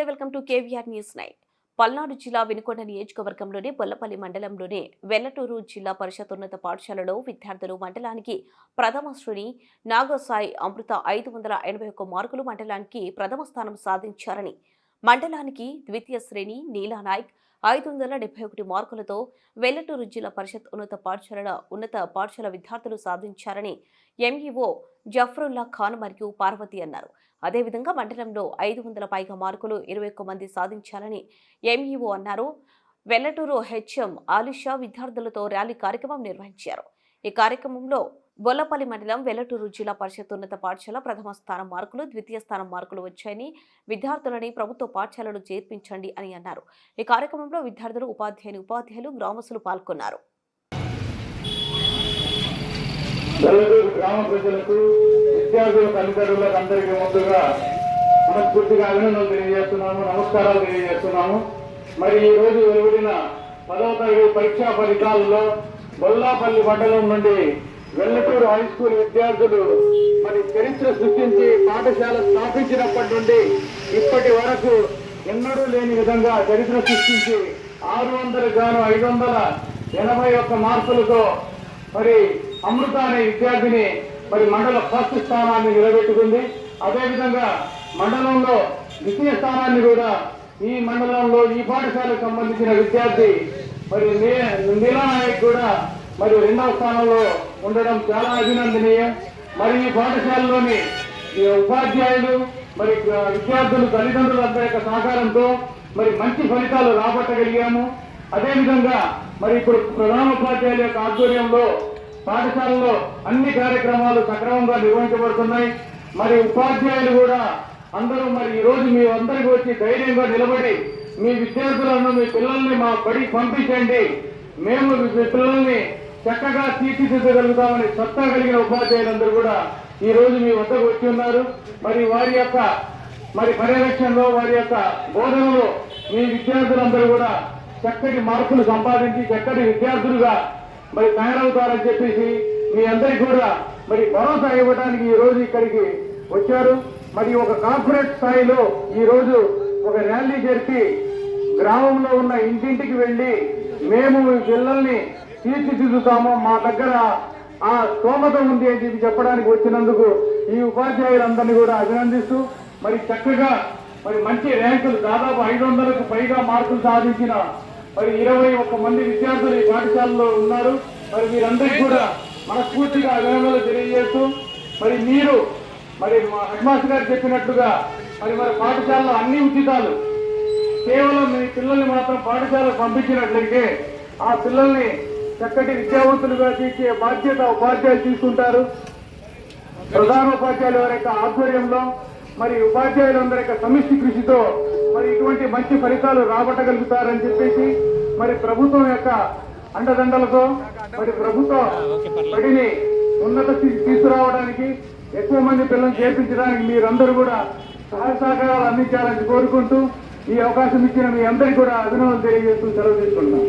నమస్తే welcome to KVR news night Palnadu జిల్లా వినుకొండ నియోజకవర్గంలోని బొల్లపల్లి మండలంలోని వెల్లటూరు జిల్లా పరిషత్ ఉన్నత పాఠశాలలో విద్యార్థులు మండలానికి ప్రథమ శ్రేణి నాగసాయి అమృత ఐదు వందల ఎనభై ఒక్క మార్కులు మండలానికి ప్రథమ స్థానం సాధించారని మండలానికి ద్వితీయ శ్రేణి నీలా నాయక్ ఐదు వందల డెబ్బై ఒకటి మార్కులతో వెల్లటూరు జిల్లా పరిషత్ ఉన్నత పాఠశాలల ఉన్నత పాఠశాల విద్యార్థులు సాధించారని ఎంఈఓ జఫరుల్లా ఖాన్ మరియు పార్వతి అన్నారు. అదేవిధంగా మండలంలో ఐదు వందల పైగా మార్కులు ఇరవై ఒక్క మంది సాధించాలని ఎంఈఓ అన్నారు. వెల్లటూరు హెచ్ఎం ఆలిషా విద్యార్థులతో ర్యాలీ కార్యక్రమం నిర్వహించారు. ఈ కార్యక్రమంలో బొల్లపల్లి మండలం వెల్లటూరు జిల్లా పరిషత్ ఉన్నత పాఠశాల ప్రథమ స్థానం మార్కులు ద్వితీయ స్థానం మార్కులు వచ్చాయని విద్యార్థులని ప్రభుత్వ పాఠశాలలు చేర్పించండి అని అన్నారు. ఈ కార్యక్రమంలో విద్యార్థులు ఉపాధ్యాయుని ఉపాధ్యాయులు గ్రామస్తులు పాల్గొన్నారు. గ్రామ ప్రజలకు విద్యార్థుల తల్లిదండ్రులకు అందరికీ ముందుగా మనస్ఫూర్తిగా అభినందనలు తెలియజేస్తున్నాము నమస్కారాలు తెలియజేస్తున్నాము. మరి ఈ రోజు వెలువడిన పదవ తరగతి పరీక్షా ఫలితాలలో బొల్లాపల్లి మండలం నుండి వెల్లటూరు హై స్కూల్ విద్యార్థులు మరి చరిత్ర సృష్టించి పాఠశాల స్థాపించినప్పటి నుండి ఇప్పటి వరకు ఎన్నడూ లేని విధంగా చరిత్ర సృష్టించి ఆరు వందల గాను ఐదు వందల ఎనభై ఒక్క మార్కులతో మరి అమృత అనే విద్యార్థిని మరి మండల ఫస్ట్ స్థానాన్ని నిలబెట్టుకుంది. అదేవిధంగా మండలంలో ద్వితీయ స్థానాన్ని కూడా ఈ మండలంలో ఈ పాఠశాలకు సంబంధించిన విద్యార్థి మరి నీ- నీలానాయక్ కూడా మరి రెండవ స్థానంలో ఉండడం చాలా అభినందనీయం. మరి ఈ పాఠశాలలోని ఈ ఉపాధ్యాయులు మరి విద్యార్థులు తల్లిదండ్రుల అందరి యొక్క సహకారంతో మరి మంచి ఫలితాలు రాబట్టగలిగాము. అదేవిధంగా మరి ఇప్పుడు ప్రధానోపాధ్యాయుల యొక్క ఆధ్వర్యంలో పాఠశాలలో అన్ని కార్యక్రమాలు సక్రమంగా నిర్వహించబడుతున్నాయి. మరి ఉపాధ్యాయులు కూడా అందరూ మరి ఈరోజు మీ అందరికీ వచ్చి ధైర్యంగా నిలబడి మీ విద్యార్థులను మీ పిల్లల్ని మా బడికి పంపించండి. మేము మీ పిల్లల్ని చక్కగా తీర్చిదిద్దగలుగుతామని సత్తా కలిగిన ఉపాధ్యాయులందరూ కూడా ఈ రోజు మీ వద్దకు వచ్చి ఉన్నారు. మరి వారి యొక్క మరి పర్యవేక్షణలో వారి యొక్క బోధనలో మీ విద్యార్థులందరూ కూడా చక్కటి మార్కులు సంపాదించి చక్కటి విద్యార్థులుగా మరి తయారవుతారని చెప్పేసి మీ అందరికీ కూడా మరి భరోసా ఇవ్వడానికి ఈ రోజు ఇక్కడికి వచ్చారు. మరి ఒక కార్పొరేట్ స్థాయిలో ఈ రోజు ఒక ర్యాలీ జరిపి గ్రామంలో ఉన్న ఇంటింటికి వెళ్ళి మేము మీ పిల్లల్ని తీర్చిదిద్దుతామో మా దగ్గర ఆ స్తోమత ఉంది అని చెప్పి చెప్పడానికి వచ్చినందుకు ఈ ఉపాధ్యాయులందరినీ కూడా అభినందిస్తూ మరి చక్కగా మరి మంచి ర్యాంకులు దాదాపు ఐదు వందలకు పైగా మార్కులు సాధించిన మరి ఇరవై ఒక్క మంది విద్యార్థులు ఈ పాఠశాలలో ఉన్నారు. మరి మీరందరికీ కూడా మనస్ఫూర్తిగా అభినందనలు తెలియజేస్తూ మరి మీరు మరి మా హెడ్ మాస్టర్ గారు చెప్పినట్లుగా మరి మరి పాఠశాలలో అన్ని ఉచితాలు కేవలం మీ పిల్లల్ని మాత్రం పాఠశాలకు పంపించినట్లయితే ఆ పిల్లల్ని చక్కటి విద్యావంతులుగా తీర్చే బాధ్యత ఉపాధ్యాయులు తీసుకుంటారు. ప్రధానోపాధ్యాయుల వారి యొక్క ఆధ్వర్యంలో మరి ఉపాధ్యాయులందరి యొక్క సమిష్టి కృషితో మరి ఇటువంటి మంచి ఫలితాలు రాబట్టగలుగుతారని చెప్పేసి మరి ప్రభుత్వం యొక్క అండదండలతో మరి ప్రభుత్వ బడిని ఉన్నత స్థితికి తీసుకురావడానికి ఎక్కువ మంది పిల్లలు చేర్పించడానికి మీరందరూ కూడా సహాయ సహకారాలు అందించాలని కోరుకుంటూ ఈ అవకాశం ఇచ్చిన మీ అందరికీ కూడా అభినందనలు తెలియజేస్తూ సెలవు తీసుకుంటున్నాం